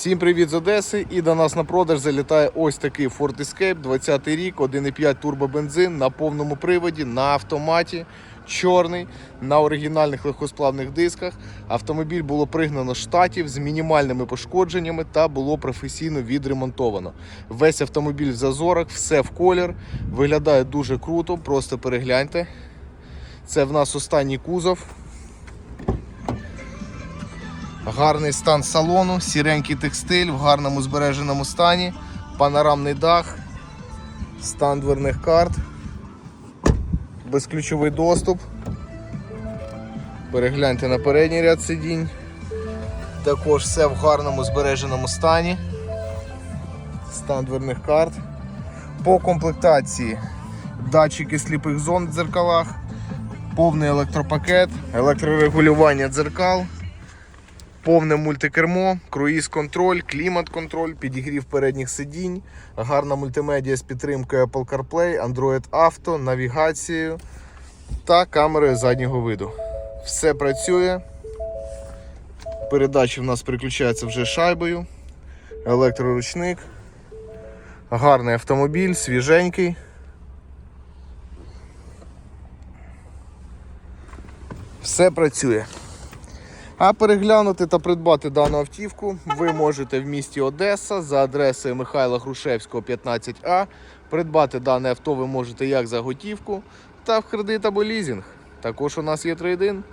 Всім привіт з Одеси! І до нас на продаж залітає ось такий Ford Escape 20 рік, 1,5 турбобензин на повному приводі, на автоматі, чорний, на оригінальних легкосплавних дисках. Автомобіль було пригнано з штатів з мінімальними пошкодженнями та було професійно відремонтовано. Весь автомобіль в зазорах, все в колір, виглядає дуже круто, просто перегляньте. Це в нас останній кузов. Гарний стан салону, сіренький текстиль в гарному збереженому стані, панорамний дах, стан дверних карт, безключовий доступ. Перегляньте на передній ряд сидінь. Також все в гарному збереженому стані. Стан дверних карт. По комплектації датчики сліпих зон в дзеркалах, повний електропакет, електрорегулювання дзеркал. Повне мультикермо, круїз-контроль, клімат-контроль, підігрів передніх сидінь, гарна мультимедіа з підтримкою Apple CarPlay, Android Auto, навігацією та камерою заднього виду. Все працює. Передачі в нас переключаються вже шайбою, електроручник. Гарний автомобіль, свіженький. Все працює. А переглянути та придбати дану автівку ви можете в місті Одеса за адресою Михайла Грушевського, 15А. Придбати дане авто ви можете як за готівку, та в кредит або лізинг. Також у нас є трейдин.